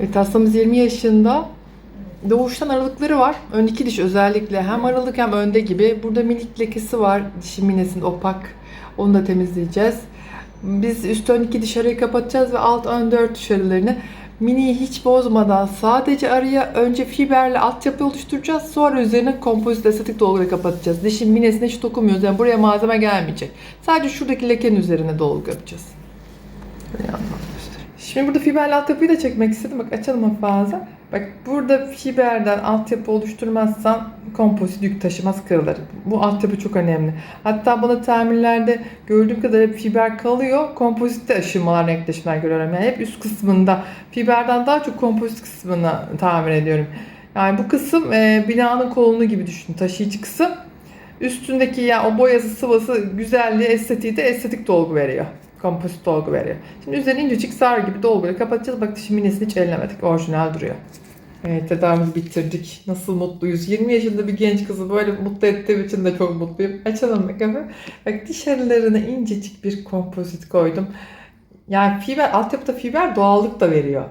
Evet hastamız 20 yaşında. Doğuştan aralıkları var. Ön iki diş özellikle. Hem aralık hem önde gibi. Burada minik lekesi var. Dişin minesinde opak. Onu da temizleyeceğiz. Biz üst ön iki diş arayı kapatacağız ve alt ön dört diş aralarını miniyi hiç bozmadan sadece araya önce fiberle altyapı oluşturacağız. Sonra üzerine kompozit estetik dolguyla kapatacağız. Dişin minesine hiç dokunmuyoruz. Yani buraya malzeme gelmeyecek. Sadece şuradaki lekenin üzerine dolgu yapacağız. Yandan göstereyim. Şimdi burada fiberli altyapıyı da çekmek istedim. Bak açalım fazla. Bak burada fiberden altyapı oluşturmazsan kompozit yük taşımaz kırılır. Bu altyapı çok önemli. Hatta bana tamirlerde gördüğüm kadar hep fiber kalıyor. Kompozitte aşınmalar, renkleşmeler görüyorum. Yani hep üst kısmında fiberden daha çok kompozit kısmını tamir ediyorum. Yani bu kısım e, binanın kolunu gibi düşün. Taşıyıcı kısım. Üstündeki ya o boyası, sıvası, güzelliği, estetiği de estetik dolgu veriyor. Kompozit dolgu veriyor. Şimdi üzerine incecik sar gibi dolguyla kapatacağız. Bak dişin minesini hiç ellemedik. Orijinal duruyor. Evet tedavimizi bitirdik. Nasıl mutluyuz. 20 yaşında bir genç kızı böyle mutlu ettiğim için de çok mutluyum. Açalım bakalım. Bak diş aralarına incecik bir kompozit koydum. Yani fiber, altyapıda fiber doğallık da veriyor.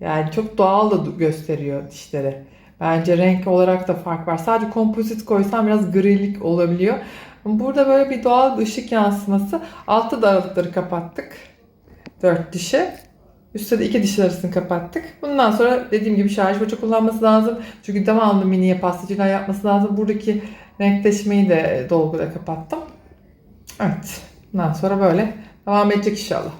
Yani çok doğal da gösteriyor dişleri. Bence renk olarak da fark var. Sadece kompozit koysam biraz grilik olabiliyor. Burada böyle bir doğal bir ışık yansıması. Altta da aralıkları kapattık. Dört dişe. Üstte de iki diş arasını kapattık. Bundan sonra dediğim gibi şarj fırça kullanması lazım. Çünkü devamlı miniye pastacıyla yapması lazım. Buradaki renkleşmeyi de dolguyla kapattım. Evet. Bundan sonra böyle devam edecek inşallah.